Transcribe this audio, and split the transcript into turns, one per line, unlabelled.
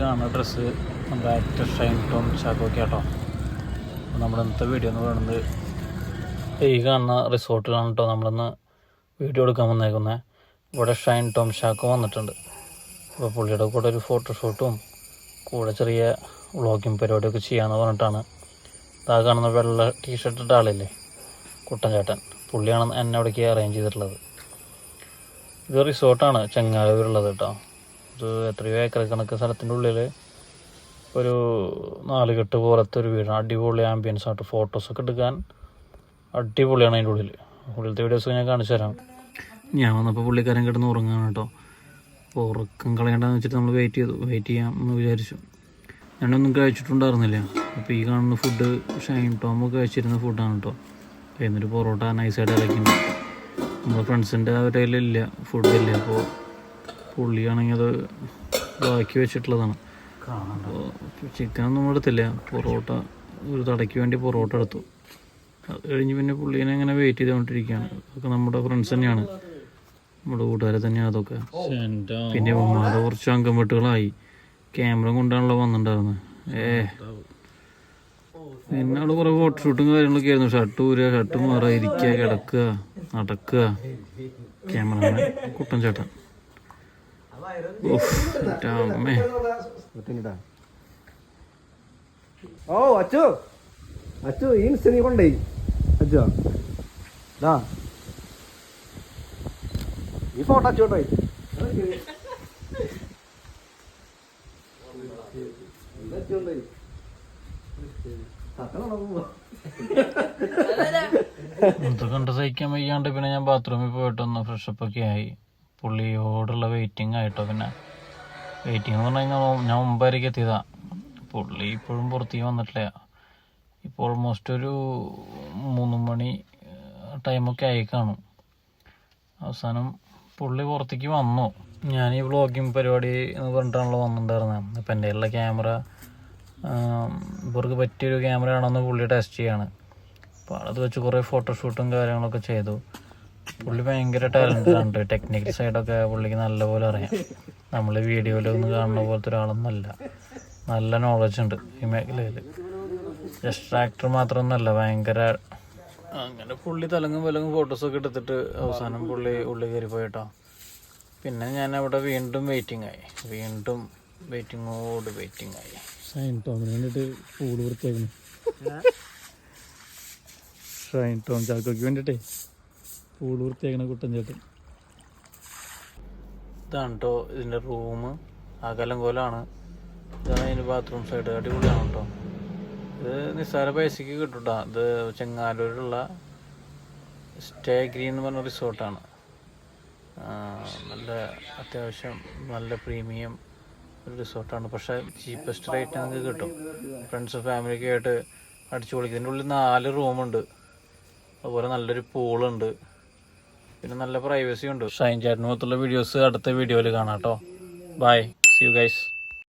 കാണുന്ന ഡ്രസ്സ് നമ്മുടെ ആക്ടർ ഷൈൻ ടോം ചാക്കോ കേട്ടോ. അപ്പോൾ നമ്മുടെ ഇന്നത്തെ വീഡിയോ എന്ന് പറയുന്നത് ഈ കാണുന്ന റിസോർട്ടിലാണ് കേട്ടോ നമ്മളിന്ന് വീഡിയോ എടുക്കാൻ വന്നേക്കുന്നത് ഇവിടെ ഷൈൻ ടോം ഷാക്കോ വന്നിട്ടുണ്ട്. അപ്പോൾ പുള്ളിയുടെ കൂടെ ഒരു ഫോട്ടോഷൂട്ടും കൂടെ ചെറിയ വ്ളോഗിങ് പരിപാടിയൊക്കെ ചെയ്യാമെന്ന് പറഞ്ഞിട്ടാണ്. ഇതാ കാണുന്ന വെള്ള ടീഷർട്ട് ഇട്ട ആളില്ലേ? കുട്ടൻ ചേട്ടൻ. പുള്ളിയാണ് എന്നെ അവിടേക്ക് അറേഞ്ച് ചെയ്തിട്ടുള്ളത്. ഇത് റിസോർട്ടാണ് ചെങ്ങാലൂരുള്ളത് കേട്ടോ. ഇത് എത്രയോ ഏക്കർ കണക്ക് സ്ഥലത്തിന്റെ ഉള്ളിൽ ഒരു നാല് കെട്ട് പോലത്തെ ഒരു വീടാണ്. അടിപൊളി ആംബിയൻസ് ആയിട്ട് ഫോട്ടോസൊക്കെ എടുക്കാൻ അടിപൊളിയാണ് അതിന്റെ ഉള്ളിൽ ഉള്ളിലത്തെ വീഡിയോസ് ഞാൻ കാണിച്ചു തരാം. ഞാൻ വന്നപ്പോൾ പുള്ളിക്കാരൻ കിടന്ന് ഉറങ്ങാണ് കേട്ടോ അപ്പോൾ ഉറക്കം കളയണ്ടെന്ന് വെച്ചിട്ട് നമ്മൾ വെയിറ്റ് ചെയ്തു. വെയിറ്റ് ചെയ്യാം എന്ന് വിചാരിച്ചു. ഞാനൊന്നും കഴിച്ചിട്ടുണ്ടായിരുന്നില്ല. അപ്പോൾ ഈ കാണുന്ന ഫുഡ് ഷൈൻ ടോമ് കഴിച്ചിരുന്ന ഫുഡാണ് കേട്ടോ എന്നിട്ട് പൊറോട്ട നൈസായിട്ട് ഇറക്കുന്നു നമ്മുടെ ഫ്രണ്ട്സിന്റെ അവരുടെ കയ്യിലില്ല. ഫുഡില്ല അപ്പോൾ പുള്ളിയാണെങ്കിൽ അത് ബാക്കി വെച്ചിട്ടുള്ളതാണ്. അപ്പോൾ ചിക്കനൊന്നും എടുത്തില്ല. പൊറോട്ട ഒരു തടയ്ക്ക് വേണ്ടി പൊറോട്ട എടുത്തു. അത് കഴിഞ്ഞ് പിന്നെ പുള്ളീനെ അങ്ങനെ വെയിറ്റ് ചെയ്തുകൊണ്ടിരിക്കുകയാണ്. അതൊക്കെ നമ്മുടെ ഫ്രണ്ട്സ് തന്നെയാണ്. നമ്മുടെ കൂട്ടുകാരെ തന്നെയാണ് അതൊക്കെ. പിന്നെ ഉമ്മാരെ കുറച്ച് അംഗംവെട്ടുകളായി ക്യാമറ കൊണ്ടാണല്ലോ വന്നിട്ടുണ്ടായിരുന്നത് ഏ. പിന്നെ അവിടെ കുറേ ഫോട്ടോഷൂട്ടും കാര്യങ്ങളൊക്കെ ആയിരുന്നു. ഷർട്ട് ഊരുക ഷർട്ട് മാറുക ഇരിക്കുക കിടക്കുക നടക്കുക ക്യാമറ കുട്ടൻ ചേട്ടൻ
ഓ അച്ചു അച്ചു ഈ ഇൻസ്റ്റ കൊണ്ടേ അച്ചു ദാ ഈ ഫോട്ടോ അച്ചു കൊണ്ടോയി
ഇത് കണ്ട് സഹിക്കാൻ വയ്യാണ്ട് പിന്നെ ഞാൻ ബാത്റൂമിൽ പോയിട്ടൊന്ന് ഫ്രഷപ്പ് ഒക്കെ ആയി പുള്ളിയോടുള്ള വെയിറ്റിംഗ് ആയിട്ടോ. പിന്നെ വെയിറ്റിംഗ് എന്ന് പറഞ്ഞു കഴിഞ്ഞാൽ ഞാൻ മുമ്പായിരിക്കും എത്തിയതാ. പുള്ളി ഇപ്പോഴും പുറത്തേക്ക് വന്നിട്ടില്ല. ഇപ്പോൾ ഓൾമോസ്റ്റ് ഒരു മൂന്ന് മണി ടൈമൊക്കെ ആയി കാണും. അവസാനം പുള്ളി പുറത്തേക്ക് വന്നു. ഞാൻ ഈ വ്ളോഗിങ് പരിപാടി എന്ന് പറഞ്ഞിട്ടാണല്ലോ വന്നിട്ടുണ്ടായിരുന്നത് അപ്പം എന്റെ എല്ലാ ക്യാമറ ഇവർക്ക് പറ്റിയൊരു ക്യാമറ ആണെന്ന് പുള്ളി ടെസ്റ്റ് ചെയ്യാണ്. അപ്പോൾ അത് വെച്ച് കുറേ ഫോട്ടോഷൂട്ടും കാര്യങ്ങളൊക്കെ ചെയ്തു. പുള്ളി ഭയങ്കര ടാലന്റഡ് ആണ്. ടെക്നിക്കൽ സൈഡൊക്കെ പുള്ളിക്ക് നല്ലപോലെ അറിയാം. നമ്മൾ വീഡിയോയിലൊന്നും കാണുന്ന പോലത്തെ ഒരാളൊന്നുമല്ല. നല്ല നോളജ് ഉണ്ട് ഈ മേഖലയിൽ ജസ്റ്റ് ആക്ടർ മാത്രമൊന്നുമല്ല ഭയങ്കര അങ്ങനെ പുള്ളി തലങ്ങും വിലങ്ങും ഫോട്ടോസൊക്കെ എടുത്തിട്ട് അവസാനം പുള്ളി ഉള്ളി കയറി പോയിട്ടോ. പിന്നെ ഞാൻ അവിടെ വീണ്ടും വെയിറ്റിംഗ് ആയി. വീണ്ടും വെയിറ്റിങ്ങോട് വെയിറ്റിംഗ് ആയി.
ടോമിന് ഷൈൻ ടോം ചാക്കോക്ക് വേണ്ടിട്ടേ പൂട് വൃത്തിയാക്കണ കുട്ടൻ ചേട്ടൻ.
ഇതാണ് കേട്ടോ ഇതിന്റെ റൂം അകലം കോലാണ്. ഇതാണ് അതിന്റെ ബാത്റൂം സൈഡ് അടിപൊളിയാണ് കേട്ടോ ഇത് നിസ്സാര പൈസക്ക് കിട്ടും കേട്ടോ ഇത് ചെങ്ങാലൂരിലുള്ള സ്റ്റേ ഗ്രീൻ എന്ന് പറഞ്ഞ റിസോർട്ടാണ് നല്ല അത്യാവശ്യം നല്ല പ്രീമിയം ഒരു റിസോർട്ടാണ് പക്ഷേ ചീപ്പസ്റ്റ് റേറ്റ് നിങ്ങൾക്ക് കിട്ടും. ഫ്രണ്ട്സ് ഫാമിലിയൊക്കെ ആയിട്ട് അടിച്ചു പൊളിക്കും ഇതിന്റെ ഉള്ളിൽ നാല് റൂമുണ്ട് അതുപോലെ നല്ലൊരു പൂളുണ്ട് പിന്നെ നല്ല പ്രൈവസി ഉണ്ട്. ഷൈൻ ചാറ്റിന് മൊത്തമുള്ള വീഡിയോസ് അടുത്ത വീഡിയോയിൽ കാണാം കേട്ടോ ബൈ സി യു ഗൈസ്